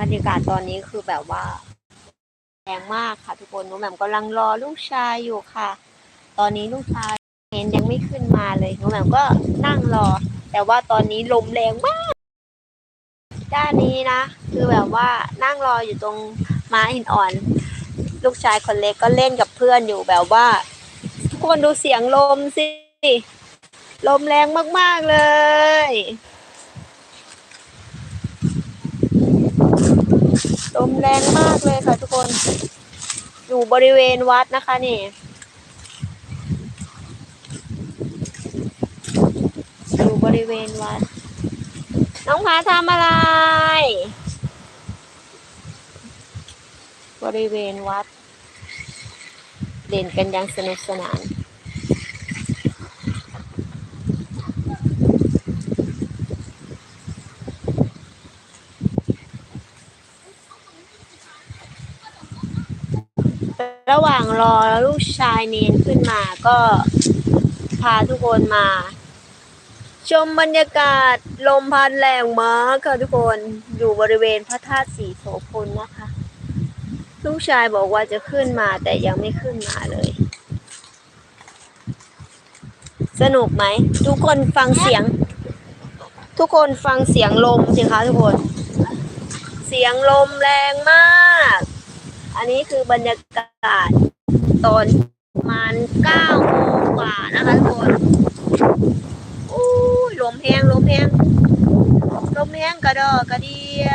บรรยากาศตอนนี้คือแบบว่าแรงมากค่ะ ทุกคนหนูแหม่มกำลังรอลูกชายอยู่ค่ะ ตอนนี้ลูกชายเห็นยังไม่ขึ้นมาเลยหนูแหม่มก็นั่งรอ แต่ว่าตอนนี้ลมแรงมากด้านนี้นะ คือแบบว่านั่งรออยู่ตรงม้าหินอ่อน ลูกชายคนเล็กก็เล่นกับเพื่อนอยู่แบบว่า ทุกคนดูเสียงลมสิลมแรงมากๆเลย ลมแรงมากเลยค่ะทุกคน อยู่บริเวณวัดนะคะนี่อยู่บริเวณวัด น้องพาทำอะไร บริเวณวัดเด่นกันอยังสนุกสนาน ระหว่างรอลูกชายเนนขึ้นมาก็พาทุกคนมา ชมบรรยากาศลมพัดแรงมากค่ะทุกคนอยู่บริเวณพระธาตุสีโสพลนะคะ ลูกชายบอกว่าจะขึ้นมาแต่ยังไม่ขึ้นมาเลย สนุกไหม ทุกคนฟังเสียง ทุกคนฟังเสียงลมสิคะทุกคน เสียงลมแรงมาก อันนี้คือบรรยากาศตอนประมาณเก้าโมงกว่านะคะทุกคนอู้ลมแห้งลมแห้งลมแห้งกระดอกระเดีย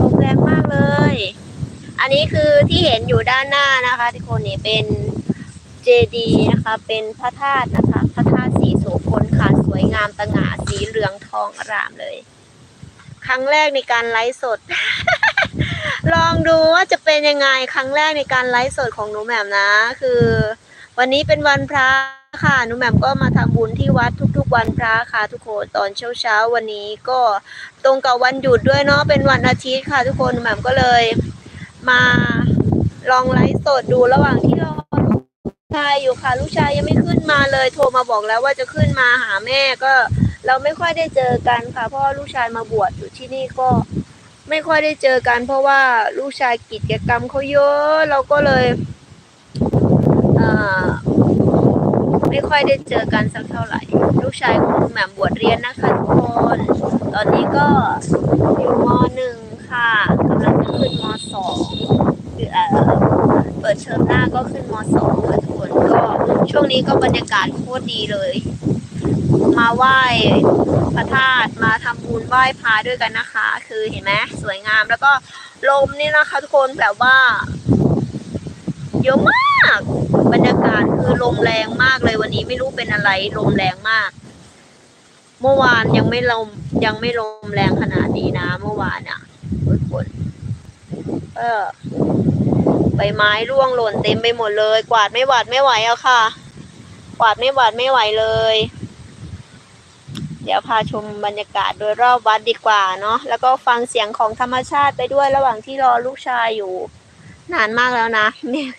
ลมแรงมากเลย อันนี้คือที่เห็นอยู่ด้านหน้านะคะทุกคนนี่เป็นเจดีนะคะ เป็นพระธาตุนะคะ พระธาตุสีโสพลค่ะ ส วยงามตะหง่าสีเหลืองทองอร่ามเลย ครั้งแรกในการไลฟ์สด ลองดูว่าจะเป็นยังไงครั้งแรกในการไลฟ์สดของหนูแหม่มนะ คือ วันนี้เป็นวันพระค่ะหนูแหม่มก็มาทำบุญที่วัดทุกๆ วันพระค่ะทุกคนตอนเช้าๆวันนี้ก็ตรงกับวันหยุดด้วยเนาะเป็นวันอาทิตย์ค่ะ ทุกคนหนูแหม่มก็เลย มาลองไลฟ์สดดูระหว่างที่เรอ ลูกชายอยู่ค่ะ ลูกชายยังไม่ขึ้นมาเลย โทรมาบอกแล้วว่าจะขึ้นมาหาแม่ก็ เราไม่ค่อยได้เจอกันค่ะ เพราะว่าลูกชายมาบวชอยู่ที่นี่ก็ ไม่ค่อยได้เจอกัน เพราะว่าลูกชายกิจกรรมเขาเยอะ เราก็เลยเอ่อไม่ค่อยได้เจอกันสักเท่าไหร่ ลูกชายของคุณแหม่มบวชเรียนนะคะทุกคนตอนนี้ก็อยู่มหนึ่งค่ะกำลังจะขึ้นมสองคือเอ่อเปิดเทอมหน้าก็ขึ้นมสองค่ะ ช่วงนี้ก็บรรยากาศโคตรดีเลย มาไหว้พระธาตุมาทำบุญไหว้พระด้วยกันนะคะ คือเห็นไหมสวยงามแล้วก็ลมนี่นะคะ ทุกคนแบบว่าเยอะมาก บรรยากาศคือลมแรงมากเลยวันนี้ไม่รู้เป็นอะไรลมแรงมาก เมื่อวานยังไม่ลมยังไม่ลมแรงขนาดนี้นะ เมื่อวานอะทุกคน เออ ใบไม้ร่วงหล่นเต็มไปหมดเลย กวาดไม่หวาดไม่ไหวอะค่ะ กวาดไม่หวาดไม่ไหวเลย เดี๋ยวพาชมบรรยากาศโดยรอบวัดดีกว่าเนาะแล้วก็ฟังเสียงของธรรมชาติไปด้วยระหว่างที่รอลูกชายอยู่ นานมากแล้วนะเนี่ย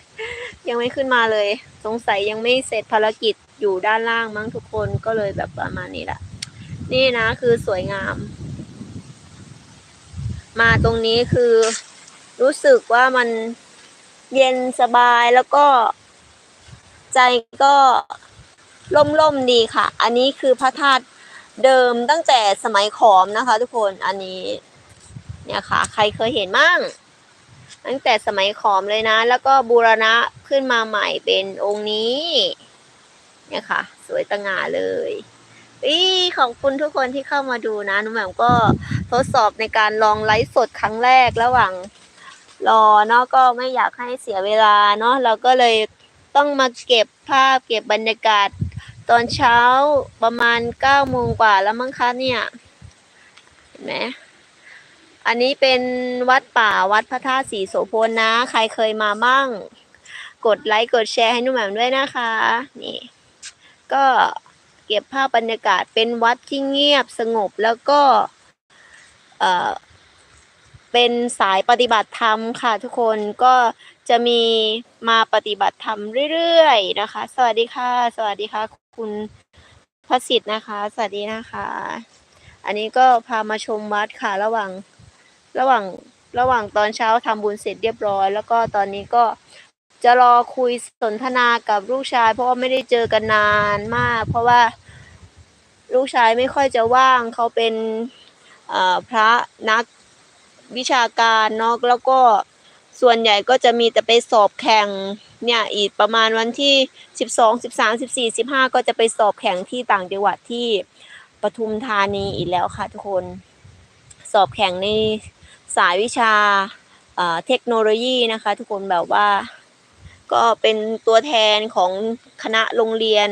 ยังไม่ขึ้นมาเลย สงสัยยังไม่เสร็จภารกิจอยู่ด้านล่างมั้งทุกคนก็เลยแบบประมาณนี้แหละนี่นะคือสวยงาม มาตรงนี้คือรู้สึกว่ามัน เย็นสบายแล้วก็ ใจก็ล่มๆดีค่ะ อันนี้คือพระธาตุเดิมตั้งแต่สมัยขอมนะคะทุกคนอันนี้เนี่ยค่ะ ใครเคยเห็นมั่งตั้งแต่สมัยขอมเลยนะ แล้วก็บูรณะขึ้นมาใหม่เป็นองค์นี้ เนี่ยค่ะ สวยตะงาเลยอีขอบคุณทุกคนที่เข้ามาดูนะ นุ่มแหม่มก็ทดสอบในการลองไลฟ์สดครั้งแรกระหว่าง รอเนาะก็ไม่อยากให้เสียเวลาเนาะเราก็เลยต้องมาเก็บภาพเก็บบรรยากาศ ตอนเช้าประมาณเก้าโมงกว่าแล้วมั้งคะเนี่ยเห็นไหมอันนี้เป็นวัดป่าวัดพระธาตุสีโสพลนะ ใครเคยมาบ้าง กดไลค์กดแชร์ให้นุ่มแหม่มด้วยนะคะ นี่ ก็เก็บภาพบรรยากาศเป็นวัดที่เงียบสงบแล้วก็ เอ่อ เป็นสายปฏิบัติธรรมค่ะ ทุกคนก็จะมีมาปฏิบัติธรรมเรื่อยๆนะคะ สวัสดีค่ะ สวัสดีค่ะ คุณพระสิทธิ์นะคะ สวัสดีนะคะ อันนี้ก็พามาชมวัดค่ะ ระหว่างระหว่างระหว่างตอนเช้าทำบุญเสร็จเรียบร้อย แล้วก็ตอนนี้ก็จะรอคุยสนทนากับลูกชาย เพราะว่าไม่ได้เจอกันนานมาก เพราะว่าลูกชายไม่ค่อยจะว่างเขาเป็นพระนัก วิชาการเนาะแล้วก็ส่วนใหญ่ก็จะมีแต่ไปสอบแข่งเนี่ยอีกประมาณวันที่สิบสองสิบสามสิบสี่สิบห้าก็จะไปสอบแข่งที่ต่างจังหวัดที่ปทุมธานีอีกแล้วค่ะทุกคน สอบแข่งในสายวิชาเทคโนโลยีนะคะ ทุกคนแบบว่า ก็เป็นตัวแทนของคณะโรงเรียน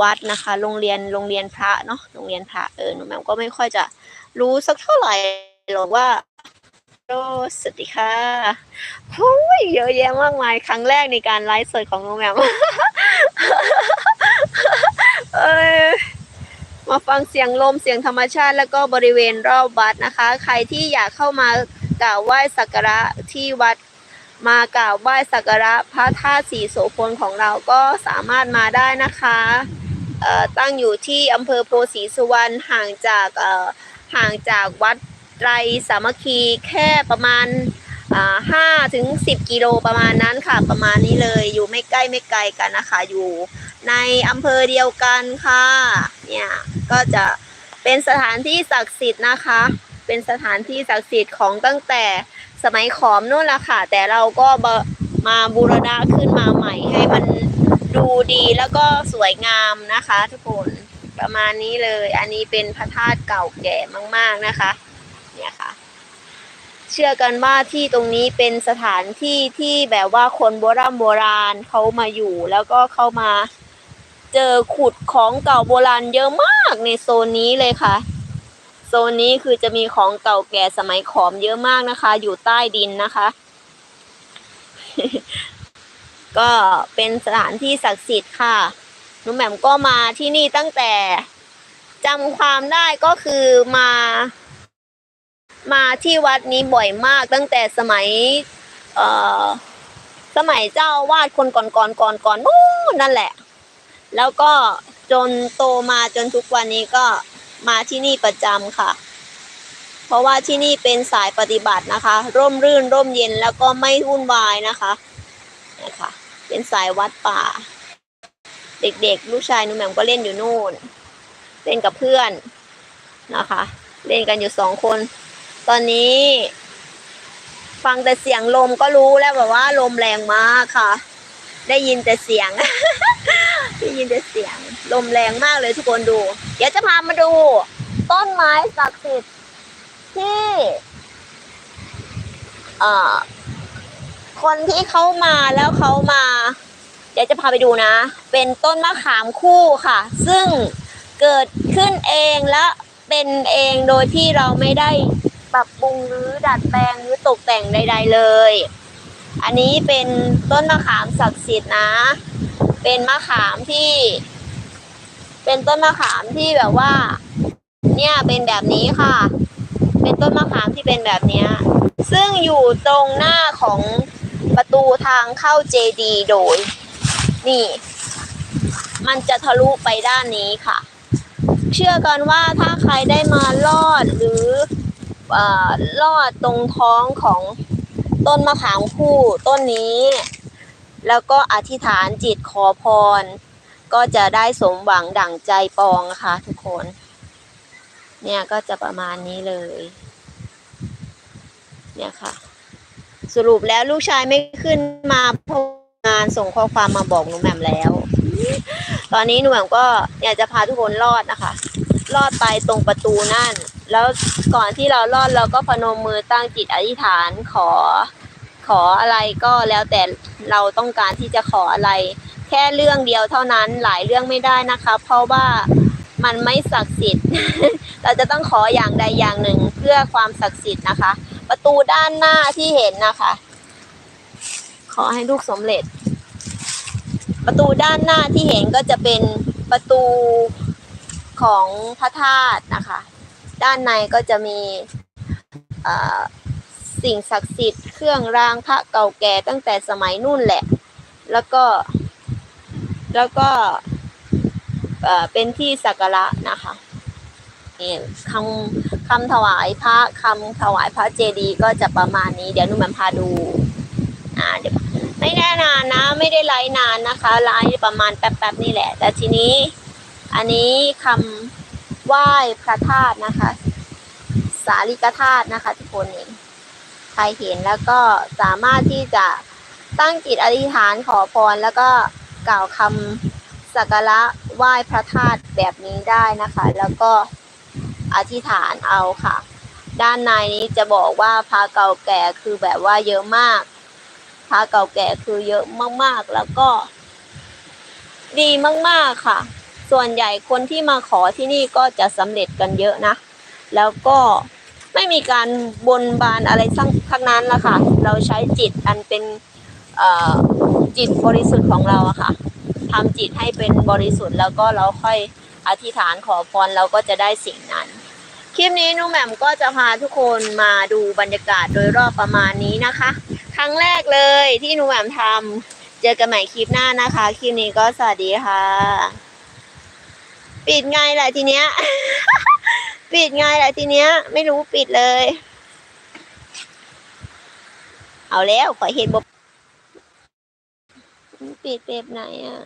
วัดนะคะ โรงเรียนโรงเรียนพระเนาะโรงเรียนพระเออหนูแม่มก็ไม่ค่อยจะรู้สักเท่าไหร่ หรอกว่าโอ้สวัสดีค่ะโอ้ยเยอะแยะมากมาย ครั้งแรกในการไลฟ์สดของหนูแหม่มมาฟังเสียงลมเสียงธรรมชาติ แล้วก็บริเวณรอบวัดนะคะ ใครที่อยากเข้ามากราบไหว้สักการะที่วัดมากราบไหว้สักการะพระธาตุสีโสพลของเราก็สามารถมาได้นะคะเอ่อตั้งอยู่ที่อำเภอโพธิ์สีสุวรรณห่างจากเอ่อห่างจากวัด ไตรสามัคคีแค่ประมาณอ่าห้าถึงสิบกิโลประมาณนั้นค่ะ ประมาณนี้เลยอยู่ไม่ใกล้ไม่ไกลกันนะคะ อยู่ในอำเภอเดียวกันค่ะ เนี่ยก็จะเป็นสถานที่ศักดิ์สิทธิ์นะคะ เป็นสถานที่ศักดิ์สิทธิ์ของตั้งแต่สมัยขอมนู่นแหละค่ะ แต่เราก็มาบูรณะขึ้นมาใหม่ให้มันดูดีแล้วก็สวยงามนะคะ ทุกคนประมาณนี้เลย อันนี้เป็นพระธาตุเก่าแก่มาก ๆนะคะ ค่ะ เชื่อกันว่าที่ตรงนี้เป็นสถานที่ที่แบบว่าคนโบราณโบราณเขามาอยู่ แล้วก็เข้ามาเจอขุดของเก่าโบราณเยอะมากในโซนนี้เลยค่ะ โซนนี้คือจะมีของเก่าแก่สมัยขอมเยอะมากนะคะ อยู่ใต้ดินนะคะ ก็เป็นสถานที่ศักดิ์สิทธิ์ค่ะหนุแหม่มก็มาที่นี่ตั้งแต่จำความได้ก็คือมา มาที่วัดนี้บ่อยมากตั้งแต่สมัยเอ่อสมัยเจ้าวาดคนก่อนก่อนก่อนก่อนนู้นนั่นแหละ แล้วก็จนโตมาจนทุกวันนี้ก็มาที่นี่ประจำค่ะ เพราะว่าที่นี่เป็นสายปฏิบัตินะคะ ร่มรื่นร่มเย็นแล้วก็ไม่วุ่นวายนะคะนะคะเป็นสายวัดป่า เด็กๆ ลูกชายนุ่มแหม่มก็เล่นอยู่นู่น เล่นกับเพื่อนนะคะ เล่นกันอยู่สองคน ตอนนี้ ฟังแต่เสียงลมก็รู้แล้วแบบว่าลมแรงมากค่ะ ได้ยินแต่เสียง ได้ยินแต่เสียง ลมแรงมากเลยทุกคนดู เดี๋ยวจะพามาดู ต้นไม้ศักดิ์สิทธิ์ที่เอ่อคนที่เขามาแล้วเขามา เดี๋ยวจะพาไปดูนะ เป็นต้นมะขามคู่ค่ะ ซึ่งเกิดขึ้นเองและเป็นเองโดยที่เราไม่ได้ ปรับปรุงหรือดัดแปลงหรือตกแต่งใด ๆเลย อันนี้เป็นต้นมะขามศักดิ์สิทธิ์นะ เป็นมะขามที่ เป็นต้นมะขามที่แบบว่า เนี่ยเป็นแบบนี้ค่ะ เป็นต้นมะขามที่เป็นแบบเนี้ยซึ่งอยู่ตรงหน้าของประตูทางเข้าเจดีโดย นี่ มันจะทะลุไปด้านนี้ค่ะ เชื่อกันว่าถ้าใครได้มาลอดหรือ ลอดตรงท้องของต้นมะขามคู่ต้นนี้ แล้วก็อธิษฐานจิตขอพร ก็จะได้สมหวังดั่งใจปองค่ะ ทุกคน เนี่ยก็จะประมาณนี้เลย เนี่ยค่ะ สรุปแล้วลูกชายไม่ขึ้นมาเพราะงานส่งข้อความมาบอกหนูแหม่มแล้ว ตอนนี้หนูแหม่มก็อยากจะพาทุกคนรอดนะคะ รอดไปตรงประตูนั่น แล้ว ก่อนที่เรารอดเราก็พนมมือตั้งจิตอธิษฐานขอ ขออะไรก็แล้วแต่เราต้องการที่จะขออะไร แค่เรื่องเดียวเท่านั้นหลายเรื่องไม่ได้นะคะ เพราะว่ามันไม่ศักดิ์สิทธิ์ เราจะต้องขออย่างใดอย่างหนึ่งเพื่อความศักดิ์สิทธิ์นะคะ ประตูด้านหน้าที่เห็นนะคะ ขอให้ลูกสมเร็จ ประตูด้านหน้าที่เห็นก็จะเป็นประตูของพระธาตุนะคะ ด้านในก็จะมีสิ่งศักดิ์สิทธิ์เครื่องรางพระเก่าแก่ตั้งแต่สมัยนู่นแหละ แล้วก็ แล้วก็เป็นที่สักการะนะคะคำคำถวายพระคำถวายพระเจดีย์ก็จะประมาณนี้ เดี๋ยวนุ่มแมพาดูอ่าเดี๋ยวไม่แน่นานนะ ไม่ได้ไลฟ์นานนะคะไลฟ์ประมาณแป๊บๆนี่แหละ แต่ทีนี้ อันนี้คำ ไหว้พระธาตุนะคะ สาริกธาตุนะคะ ทุกคนเองใครเห็นแล้วก็สามารถที่จะตั้งจิตอธิษฐานขอพรแล้วก็กล่าวคำสักการะไหว้พระธาตุแบบนี้ได้นะคะ แล้วก็อธิษฐานเอาค่ะ ด้านในนี้จะบอกว่าพระเก่าแก่คือแบบว่าเยอะมากพระเก่าแก่คือเยอะมากๆ แล้วก็ดีมากๆค่ะ ส่วนใหญ่คนที่มาขอที่นี่ก็จะสำเร็จกันเยอะนะ แล้วก็ไม่มีการบนบานอะไรทั้งทั้งนั้นละค่ะ เราใช้จิตอันเป็นจิตบริสุทธิ์ของเราอะค่ะทำจิตให้เป็นบริสุทธิ์แล้วก็เราค่อยอธิษฐานขอพรเราก็จะได้สิ่งนั้น คลิปนี้นุ่มแหม่มก็จะพาทุกคนมาดูบรรยากาศโดยรอบประมาณนี้นะคะ ครั้งแรกเลยที่นุ่มแหม่มทำเจอกันใหม่คลิปหน้านะคะ คลิปนี้ก็สวัสดีค่ะ ปิดไงแหละทีเนี้ย ปิดไงแหละทีเนี้ย ไม่รู้ปิดเลย เอาแล้วขอเห็นบปิดแบบไหนอะ